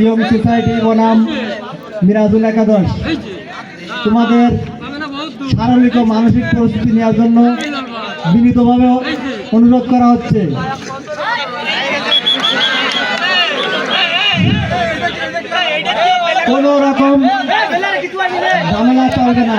Young society বনাম মিরাজুল একাদশ। তোমাদের শারীরিক ও মানসিক প্রস্তুতি নেওয়ার জন্য বিনীতভাবে অনুরোধ করা হচ্ছে। কোনো রকম ঝামেলা চলবে না।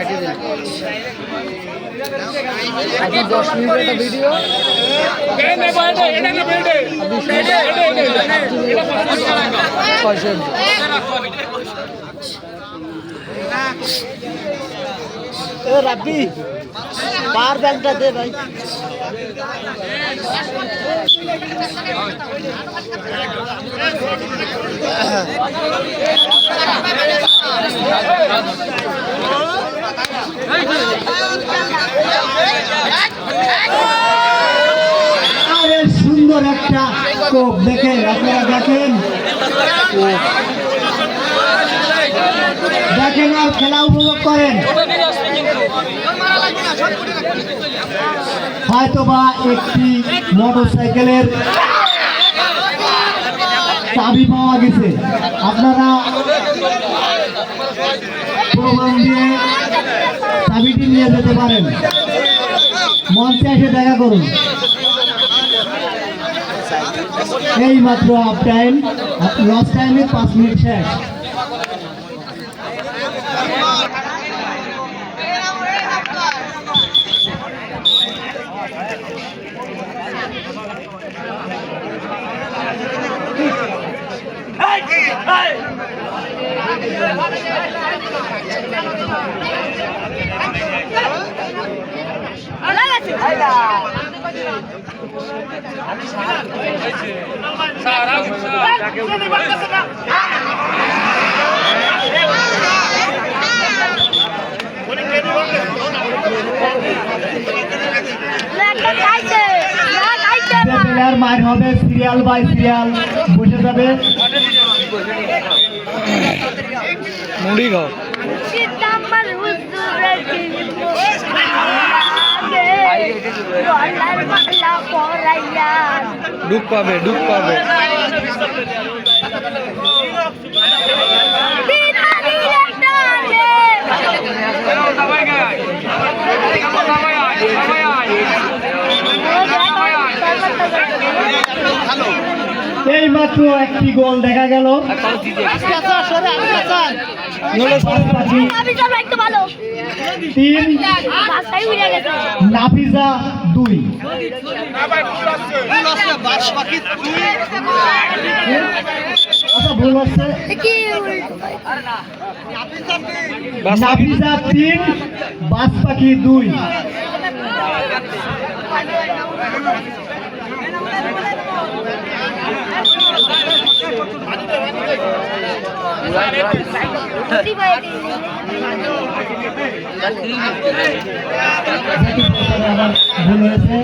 ষাটে দিন আপনার দশ মিনিটের একটা ভিডিও রাব্বি পার ব্যাগটা দে ভাই? সুন্দর একটা কোপ দেখেন, আপনারা দেখেন। দেখেন আর খেলা উপভোগ করেন। হয়তোবা একটি মোটর সাইকেলের চাবি পাওয়া গেছে। আপনারা প্রমাণ দিয়ে চাবিটি নিয়ে যেতে পারেন। মঞ্চে এসে দেখা করুন। এই মাত্র আপ টাইম লস টাইমে পাঁচ মিনিট শেষ। প্লেয়ার মার হবে সিরিয়াল বাই সিরিয়াল বসে যাবে? মুড়ি খাও। ডুব পাবে ডুব পাবে। এই মাত্র একটি গোল দেখা গেল। তিন নাফিজা দুই। আচ্ছা নাফিজা তিন বাস পাখি দুই। ভুল হয়েছে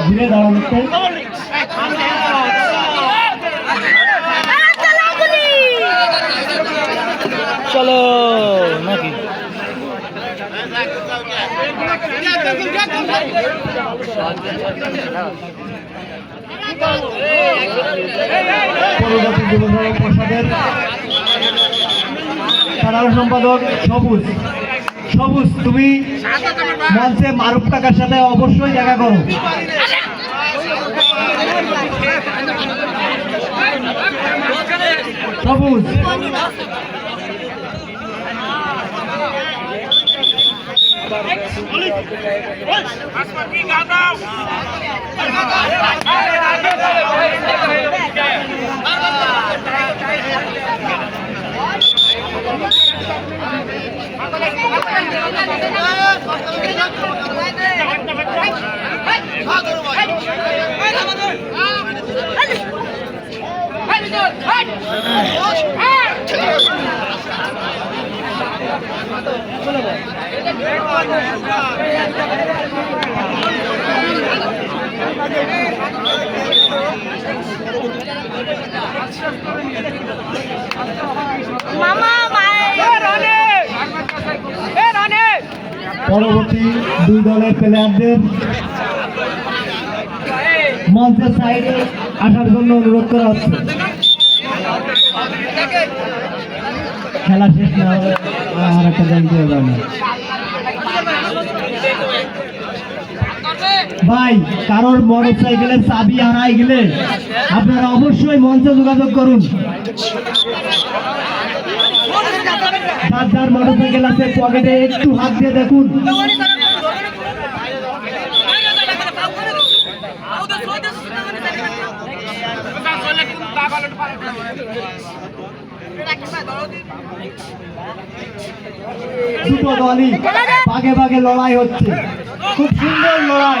ঘুরে দাঁড়ানোতে! চলো নাকি পরবর্তী যুব প্রসাদের সাধারণ সম্পাদক সবুজ। সবুজ তুমি মঞ্চে মারুফ টাকার সাথে অবশ্যই দেখা করো। সবুজ। Hey! পরবর্তী দুই দলের প্লেয়ারদের মঞ্চের সাইডে আসার জন্য অনুরোধ করা হচ্ছে। খেলা শেষ না হলে আর একটা ভাই, কারোর মোটর সাইকেলের চাবি হারাই গেলে আপনারা অবশ্যই মঞ্চে যোগাযোগ করুন। যার যার মোটর সাইকেল আছে পকেটে একটু হাত দিয়ে দেখুন। দুটো দলই বাগে বাগে লড়াই হচ্ছে। খুব সুন্দর লড়াই।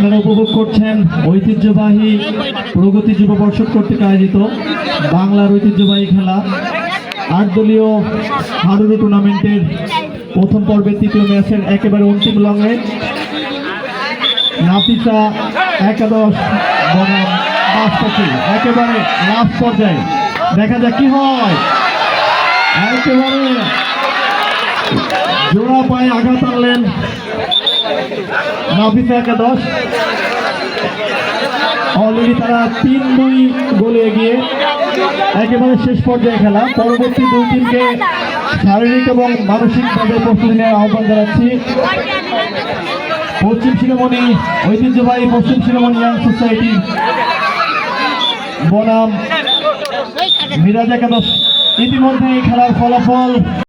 আপনারা উপভোগ করছেন ঐতিহ্যবাহী প্রগতি যুব পর্ষদ কর্তৃক আয়োজিত বাংলার ঐতিহ্যবাহী খেলা। আট দলীয় হাডুডু টুর্নামেন্টের প্রথম পর্বের তৃতীয় ম্যাচের একেবারে অন্তিম লঙে নাফিসা একাদশ বনাম একেবারে লাস্ট পর্যায়ে। দেখা যাক কি হয়। একেবারে জোড়া পায়ে আঘাত আনলেন নাফিসা একাদশ অলরেডি তারা তিন দুই গোলে এগিয়ে একেবারে শেষ পর্যায়ে খেলা। পরবর্তী দুই টিমকে শারীরিক এবং মানসিকভাবে প্রস্তুতি নেওয়ার আহ্বান জানাচ্ছি। পশ্চিম শিরোমণি, ঐতিহ্যবাহী পশ্চিম শিরোমণি ইয়াং সোসাইটি, বনাম, মিরাজ একাদশ। ইতিমধ্যে এই খেলার ফলাফল